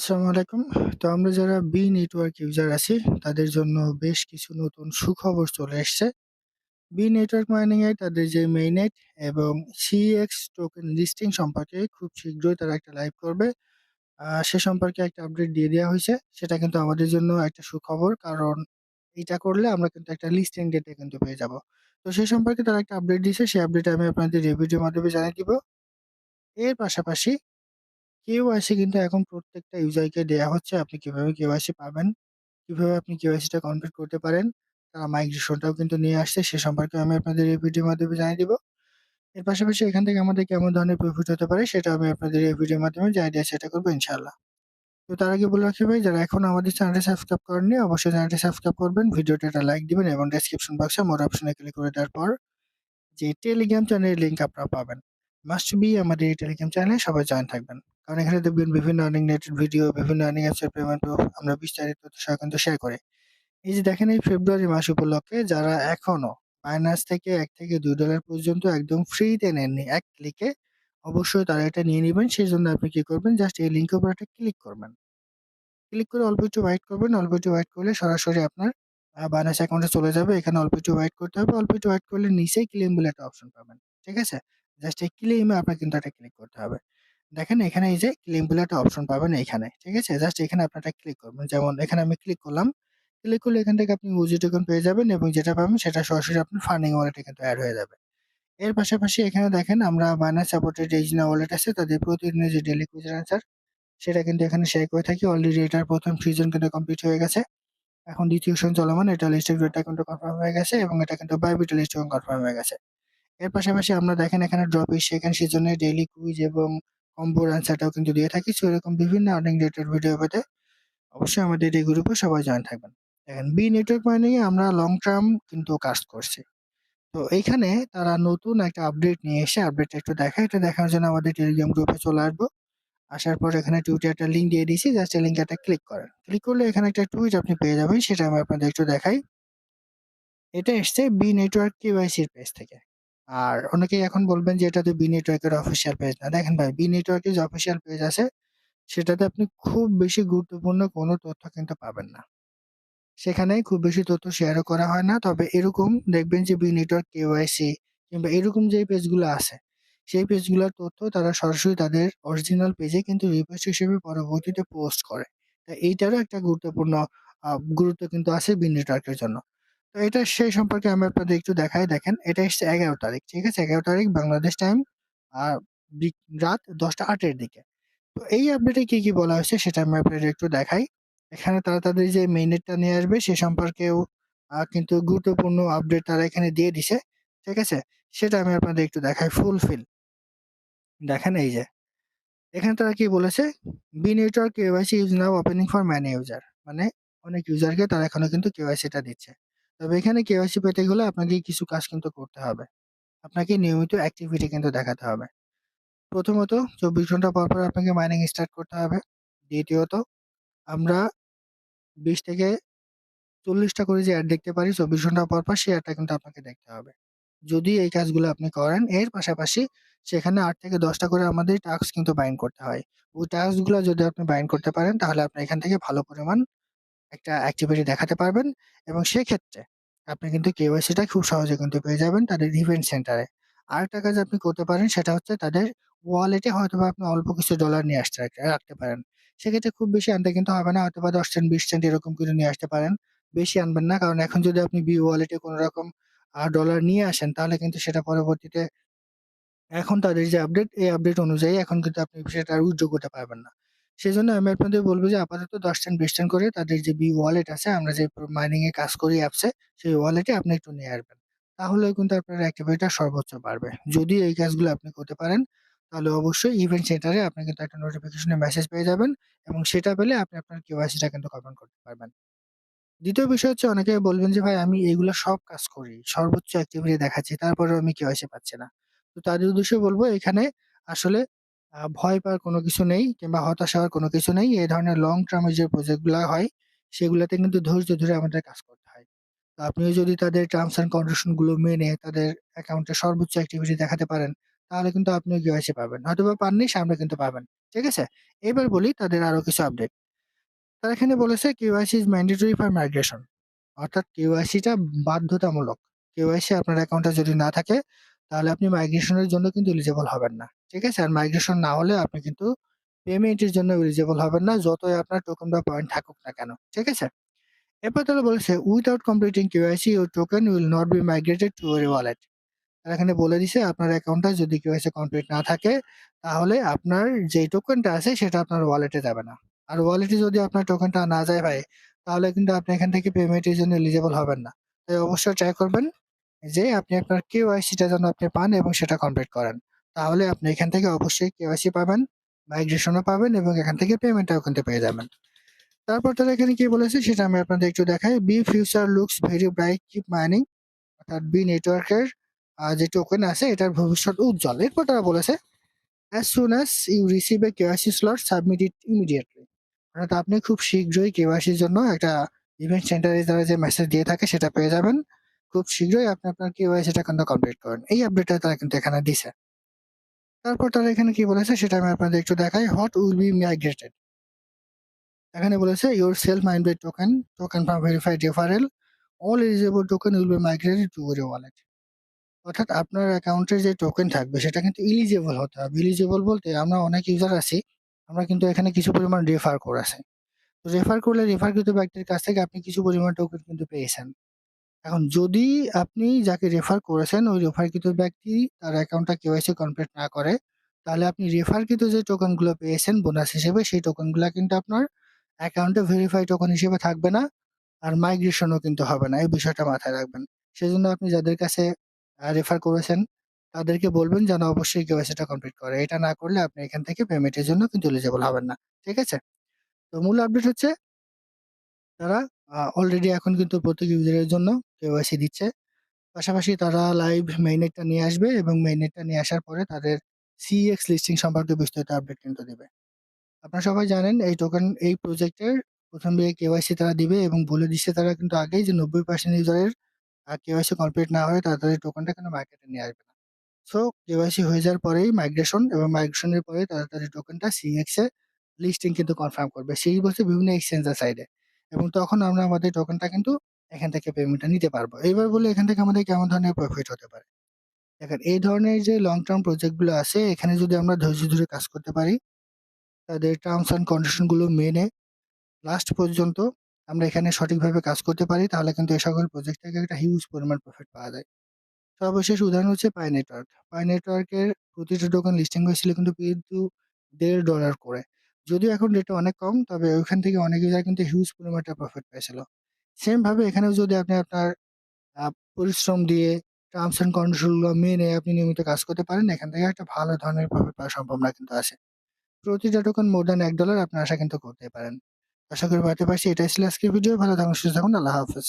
আসসালামু আলাইকুম। তো আমরা যারা বি নেটওয়ার্ক ইউজার আছি, তাদের জন্য বেশ কিছু নতুন সুখবর চলে এসছে। বি নেটওয়ার্ক মাইনিং এ তাদের যে মেইননেট এবং সিএক্স টোকেন লিস্টিং সম্পর্কে খুব শীঘ্রই তারা একটা লাইভ করবে। সে সম্পর্কে একটা আপডেট দিয়ে দেওয়া হয়েছে সেটা কিন্তু আমাদের জন্য একটা সুখবর। কারণ এটা করলে আমরা কিন্তু একটা লিস্টিং ডেট কিন্তু পেয়ে যাব। তো সে সম্পর্কে তারা একটা আপডেট দিয়েছে সেই আপডেট আমি আপনাদের এই ভিডিওর মাধ্যমে জানিয়ে দিব। এর পাশাপাশি কেওয়াইসি কিন্তু এখন প্রত্যেকটা ইউজারকে দেয়া হচ্ছে। আপনি কীভাবে কেওয়াইসি পাবেন, কীভাবে আপনি কেওয়াইসিটা কমপ্লিট করতে পারেন। তারা মাইগ্রেশন টাও কিন্তু নিয়ে আসছে। সে সম্পর্কে আমি আপনাদের এই ভিডিওর মাধ্যমে জানিয়ে দিব। এর পাশাপাশি এখান থেকে আমাদের কেমন ধরনের প্রফিট হতে পারে সেটা আমি আপনাদের এই ভিডিওর মাধ্যমে জানিয়ে দেওয়ার চেষ্টা করব ইনশাআল্লাহ। তো তার আগে বলে রাখি ভাই যারা এখন আমাদের চ্যানেলটি সাবস্ক্রাইব করেননি অবশ্যই চ্যানেলটি সাবস্ক্রাইব করবেন। ভিডিওতে একটা লাইক দিবেন এবং ডেসক্রিপশন বক্সে মোর অপশনে ক্লিক করে দেওয়ার পর যে টেলিগ্রাম চ্যানেলের লিঙ্ক আপনারা পাবেন। মাস্ট বি আমাদের এই টেলিগ্রাম চ্যানেলে সবাই জয়েন থাকবেন। এখানে দেখবেন বিভিন্ন আর্নিং রিলেটেড ভিডিও, বিভিন্ন আর্নিং অ্যাপস এর পেমেন্ট আমরা বিস্তারিত তথ্য সহ কিন্তু শেয়ার করি। এই যে দেখেন এই ফেব্রুয়ারি মাস উপলক্ষে যারা এখনও Binance থেকে এক থেকে $২ পর্যন্ত একদম ফ্রিতে নেননি, এক ক্লিকে অবশ্যই তারা এটা নিয়ে নেবেন সেই জন্য আপনি কি করবেন জাস্ট এই লিংকের উপর একটা ক্লিক করবেন। ক্লিক করে অল্প একটু ওয়েট করবেন। অল্প একটু ওয়েট করলে সরাসরি আপনার Binance অ্যাকাউন্টে চলে যাবে। এখানে অল্প একটু ওয়েট করতে হবে। অল্প একটু ওয়েট করলে নিচেই ক্লেম বলে একটা অপশন পাবেন। ঠিক আছে? জাস্ট এই ক্লেইমে আপনার কিন্তু একটা ক্লিক করতে হবে। দেখেন এখানে এই যে ক্লেম বলে একটা অপশন পাবেন এইখানে। ঠিক আছে? জাস্ট এখানে আপনার ক্লিক করবেন। যেমন এখানে আমি ক্লিক করলাম। ক্লিক করলে এখান থেকে আপনি ওজি টোকেন পেয়ে যাবেন এবং যেটা পাবেন সেটা সরাসরি আপনার ফান্ডিং ওয়ালেটে কিন্তু অ্যাড হয়ে যাবে। এর পাশাপাশি এখানে দেখেন আমরা Binance সাপোর্টেড রিজনাল ওয়ালেট আছে, তাদের প্রতিদিনের যে ডেইলি কুইজ অ্যান্সার সেটা কিন্তু এখানে শেয়ার করে থাকি। অলরেডি এটার প্রথম সিজন কিন্তু কমপ্লিট হয়ে গেছে। এখন ২য় সেশন চলমান। এটা লিস্টেড রেটটা কিন্তু কনফার্ম হয়ে গেছে এবং এটা কিন্তু বাইবিটে লিস্টেও কনফার্ম হয়ে গেছে। এর পাশাপাশি আমরা দেখেন এখানে ড্রপ সেকেন্ড সিজনের ডেইলি কুইজ এবং কম্বোর অ্যান্সারটাও কিন্তু দিয়ে থাকি। সো এরকম বিভিন্ন আর্নিং রিলেটেড ভিডিও পেতে অবশ্যই আমাদের এই গ্রুপে সবাই জয়েন থাকবেন। দেখেন বি নেটওয়ার্ক মাইনিং এ আমরা লং টার্ম কিন্তু কাজ করছি। তো এইখানে তারা নতুন একটা আপডেট নিয়ে এসে আপডেটটা একটু দেখায়। এটা দেখার জন্য আমাদের টেলিগ্রাম গ্রুপে চলে আসব। আসার পর এখানে টুইটে একটা লিঙ্ক দিয়ে দিয়েছি। জাস্ট এই লিঙ্কে একটা ক্লিক করেন। ক্লিক করলে এখানে একটা টুইট আপনি পেয়ে যাবেন। সেটা আমি আপনাদের একটু দেখাই। এটা এসছে বি নেটওয়ার্ক কেওয়াইসির পেজ থেকে। আর অনেকেই এখন বলবেন যে, এটা তো বি নেটওয়ার্কের অফিসিয়াল পেজ না। দেখেন ভাই বি নেটওয়ার্কের যে অফিসিয়াল পেজ আছে, সেটাতে আপনি খুব বেশি গুরুত্বপূর্ণ কোনো তথ্য কিন্তু পাবেন না। সেখানে খুব বেশি তথ্য শেয়ারও করা হয় না। তবে এরকম দেখবেন যে বি নেটওয়ার্ক কেওয়াইসি কিংবা এরকম যে পেজগুলো আছে, সেই পেজগুলোর তথ্য তারা সরাসরি তাদের অরিজিনাল পেজে কিন্তু রিপোস্ট হিসেবে পরবর্তীতে পোস্ট করে। তো এইটারও একটা গুরুত্বপূর্ণ গুরুত্ব কিন্তু আছে বি নেটওয়ার্কের জন্য। তো এটা সেই সম্পর্কে আমি আপনাদের একটু দেখাই। দেখেন এটা এসছে ১১ তারিখ। ঠিক আছে? ১১ তারিখ বাংলাদেশ টাইম আর রাত দশটা আটের দিকে। তো এই আপডেটে কি, কি বলা হয়েছে সেটা আমি আপনাদের একটু দেখাই। এখানে তারা তাদের যে মেইননেটটা নিয়ে আসবে সে সম্পর্কেও কিন্তু গুরুত্বপূর্ণ আপডেট তারা এখানে দিয়ে দিছে। ঠিক আছে? সেটা আমি আপনাদের একটু দেখাই ফুলফিল। দেখেন এই যে। এখানে তারা কি বলেছে? B network KYC use now opening for many user. মানে অনেক ইউজারকে তারা এখনও কিন্তু কেওয়াইসিটা দিচ্ছে। তবে এখানে কেওয়াইসি পেতে গেলে আপনাকে কিছু কাজ কিন্তু করতে হবে। আপনাকে নিয়মিত অ্যাক্টিভিটি কিন্তু দেখাতে হবে। প্রথমত ২৪ ঘণ্টা পর, পর আপনাকে মাইনিং স্টার্ট করতে হবে। দ্বিতীয়ত আমরা ২০ থেকে চল্লিশটা করে যে অ্যাড দেখতে পারি ২৪ ঘণ্টা পর, পর সেই অ্যাডটা কিন্তু আপনাকে দেখতে হবে। যদি এই কাজগুলো আপনি করেন এর পাশাপাশি সেখানে আট থেকে দশটা করে আমাদের টাস্ক কিন্তু বাইন্ড করতে হয়। ওই টাস্কগুলো যদি আপনি বাইন্ড করতে পারেন তাহলে আপনি এখান থেকে ভালো পরিমাণ একটা অ্যাক্টিভিটি দেখাতে পারবেন এবং সেক্ষেত্রে আপনি কিন্তু কেওয়াইসিটা খুব সহজে কিন্তু পেয়ে যাবেন তাদের ইভেন্ট সেন্টারে। আরেকটা কাজ আপনি করতে পারেন সেটা হচ্ছে তাদের ওয়ালেটে হয়তোবা আপনি অল্প কিছু ডলার নিয়ে আসতে রাখ, রাখতে পারেন। সেক্ষেত্রে খুব বেশি আনতে কিন্তু হবে না। হয়তোবা ১০ সেন্ট ২০ সেন্ট এরকম করে নিয়ে আসতে পারেন। বেশি আনবেন না। কারণ এখন যদি আপনি বি ওয়ালেটে কোনো রকম ডলার নিয়ে আসেন তাহলে কিন্তু সেটা পরবর্তীতে এখন তাদের যে আপডেট এই আপডেট অনুযায়ী এখন কিন্তু আপনি সেটা উইথড্র করতে পারবেন না। সেজন্য আমি আপনাদের বলব যে আপাতত ১০ সেন্ট ২০ সেন্ট করে তাদের যে বি ওয়ালেট আছে, আমরা যে মাইনিং এ কাজ করি অ্যাপসে সেই ওয়ালেটে আপনি একটু নিয়ে আসবেন। তাহলে কিন্তু আপনার অ্যাক্টিভিটিটা সর্বোচ্চ বাড়বে। যদি এই কাজগুলো আপনি করতে পারেন, তাহলে অবশ্যই ইভেন্ট সেন্টারে আপনি কিন্তু একটা নোটিফিকেশনের মেসেজ পেয়ে যাবেন এবং সেটা পেলে আপনি আপনার কেওয়াইসিটা কিন্তু কমপ্লিট করতে পারবেন। দ্বিতীয় বিষয় হচ্ছে অনেকে বলবেন যে, ভাই, আমি এগুলো সব কাজ করি। সর্বোচ্চ অ্যাক্টিভিটি দেখাচ্ছি। তারপরেও আমি কেওয়াইসি পাচ্ছি না। তো তাদের উদ্দেশ্যে বলব এখানে আসলে ভয় পাওয়ার কোনো কিছু নেই কিংবা হতাশ হওয়ার কোনো কিছু নেই। এই ধরনের লং টার্ম যে প্রজেক্টগুলা হয়, সেগুলোতে কিন্তু ধৈর্য ধরে আমাদের কাজ করতে হয়। তো আপনিও যদি তাদের টার্মস অ্যান্ড কন্ডিশনগুলো মেনে তাদের অ্যাকাউন্টে সর্বোচ্চ অ্যাক্টিভিটি দেখাতে পারেন, তাহলে কিন্তু আপনিও কেওয়াইসি পাবেন। হয়তো বা পাননি, সামনে কিন্তু পাবেন। ঠিক আছে? এবার বলি তাদের আরও কিছু আপডেট। তারা এখানে বলেছে KYC is mandatory for migration. অর্থাৎ কেওয়াইসিটা বাধ্যতামূলক। কেওয়াইসি আপনার অ্যাকাউন্টে যদি না থাকে, তাহলে আপনি মাইগ্রেশনের জন্য কিন্তু এলিজিবল হবেন না। ঠিক আছে? আর মাইগ্রেশন না হলে আপনি কিন্তু পেমেন্টের জন্য এলিজিবল হবেন না, যতই আপনার টোকেন বা পয়েন্ট থাকুক না কেন। ঠিক আছে? এরপর তারা বলেছে without completing KYC your token will not be migrated to your wallet. তারা এখানে বলে দিছে, আপনার অ্যাকাউন্টটা যদি কেওয়াইসি কমপ্লিট না থাকে, তাহলে আপনার যেই টোকেনটা আছে, সেটা আপনার ওয়ালেটে যাবে না। আর ওয়ালেটে যদি আপনার টোকেনটা না যায় ভাই, তাহলে কিন্তু আপনি এখান থেকে পেমেন্টের জন্য এলিজিবল হবেন না। তাই অবশ্যই ট্রাই করবেন যে আপনি আপনার কেওয়াইসিটা যেন আপনি পান এবং সেটা কমপ্লিট করেন। তাহলে আপনি এখান থেকে অবশ্যই কেওয়াইসি পাবেন, মাইগ্রেশনও পাবেন এবং এখান থেকে পেমেন্টটাও কিন্তু পেয়ে যাবেন। তারপর তারা এখানে কি বলেছে সেটা আমি আপনাদের একটু দেখাই। B future looks very bright keep mining অর্থাৎ বি নেটওয়ার্কের যে টোকেন আছে এটার ভবিষ্যৎ উজ্জ্বল। এরপর তারা বলেছে as soon as you receive a KYC slot submit it immediately. অর্থাৎ আপনি খুব শীঘ্রই কেওয়াইসির জন্য একটা ইভেন্ট সেন্টারে তারা যে মেসেজ দিয়ে থাকে সেটা পেয়ে যাবেন। খুব শীঘ্রই আপনি আপনার কেওয়াইসিটা কিন্তু কমপ্লিট করেন। এই আপডেটটা তারা কিন্তু এখানে দিছে। তারপর তারা এখানে কি বলেছে সেটা আমি আপনাদের একটু দেখাই। What will be migrated? এখানে বলেছে your self minded token, token from verified referral, all eligible token will be migrated to your wallet. অর্থাৎ আপনার অ্যাকাউন্টের যে টোকেন থাকবে সেটা কিন্তু এলিজিবল হতে হবে। এলিজিবল বলতে আমরা অনেক ইউজার আছি, আমরা কিন্তু এখানে কিছু পরিমাণ রেফার করেছি। তো রেফার করলে রেফারকৃত ব্যক্তির কাছ থেকে আপনি কিছু পরিমাণ টোকেন কিন্তু পেয়েছেন। এখন যদি আপনি যাকে রেফার করেছেন ওই রেফারকৃত ব্যক্তি তার অ্যাকাউন্টটা কেওয়াইসি কমপ্লিট না করে, তাহলে আপনি রেফারকৃত যে টোকেনগুলো পেয়েছেন বোনাস হিসেবে সেই টোকেনগুলা কিন্তু আপনার অ্যাকাউন্টে ভেরিফাই টোকেন হিসেবে থাকবে না। আর মাইগ্রেশনও কিন্তু হবে না। এই বিষয়টা মাথায় রাখবেন। সেজন্য আপনি যাদের কাছে রেফার করেছেন তাদেরকে বলবেন যেন অবশ্যই কেওয়াইসিটা কমপ্লিট করে। এটা না করলে আপনি এখান থেকে পেমেন্টের জন্য কিন্তু এলিজিবল হবেন না। ঠিক আছে? তো মূল আপডেট হচ্ছে তারা অলরেডি এখন কিন্তু প্রত্যেক ইউজারের জন্য কেওয়াইসি দিচ্ছে। পাশাপাশি তারা লাইভ মেইনেটটা নিয়ে আসবে এবং মেইনেটটা নিয়ে আসার পরে তাদের সিএক্স লিস্টিং সম্পর্কে বিস্তারিত আপডেট কিন্তু দেবে আপনারা সবাই জানেন এই টোকেন এই প্রজেক্টের প্রথম দিকে কেওয়াইসি তারা দিবে এবং বলে দিচ্ছে তারা কিন্তু আগেই যে ৯০% ইউজারের কেওয়াইসি কমপ্লিট না হয়ে তাদের টোকেনটা কিন্তু মার্কেটে নিয়ে আসবে না। সো কেওয়াইসি হয়ে যাওয়ার পরেই মাইগ্রেশন এবং মাইগ্রেশনের পরে তারা তাদের টোকেনটা সিএক্স লিস্টিং কিন্তু কনফার্ম করবে। সেই বলছে বিভিন্ন এক্সচেঞ্জের সাইডে এবং তখন আমরা আমাদের টোকেনটা কিন্তু এখান থেকে পেমেন্টটা নিতে পারব। এইবার বলে এখান থেকে আমাদের কেমন ধরনের প্রফিট হতে পারে? দেখেন এই ধরনের যে লং টার্ম প্রজেক্টগুলো আছে এখানে যদি আমরা ধৈর্য ধরে কাজ করতে পারি, তাদের টার্মস অ্যান্ড কন্ডিশনগুলো মেনে লাস্ট পর্যন্ত আমরা এখানে সঠিকভাবে কাজ করতে পারি তাহলে কিন্তু এই সকল প্রজেক্ট থেকে একটা হিউজ পরিমাণ প্রফিট পাওয়া যায়। সর্বশেষ উদাহরণ হচ্ছে পাই নেটওয়ার্ক। পাই নেটওয়ার্কের প্রতিটা টোকেন লিস্টিং হয়েছিল কিন্তু কিন্তু $১.৫ করে। যদিও এখন রেটটা অনেক কম তবে ওইখান থেকে অনেক ইউজার কিন্তু হিউজ পরিমাণ একটা প্রফিট পেয়েছিল। সেম ভাবে এখানেও যদি আপনি আপনার পরিশ্রম দিয়ে টার্মস অ্যান্ড কন্ডিশনগুলো মেনে আপনি নিয়মিত কাজ করতে পারেন এখান থেকে একটা ভালো ধরনের প্রফিট পাওয়ার সম্ভাবনা কিন্তু আছে। প্রতিটা টোকেন মোর দ্যান $১ আপনার আশা কিন্তু করতে পারেন। আশা করি বুঝাতে পারছি এটাই ছিল আজকের ভিডিও। ভালো থাকুন, সুস্থ থাকুন। আল্লাহ হাফেজ।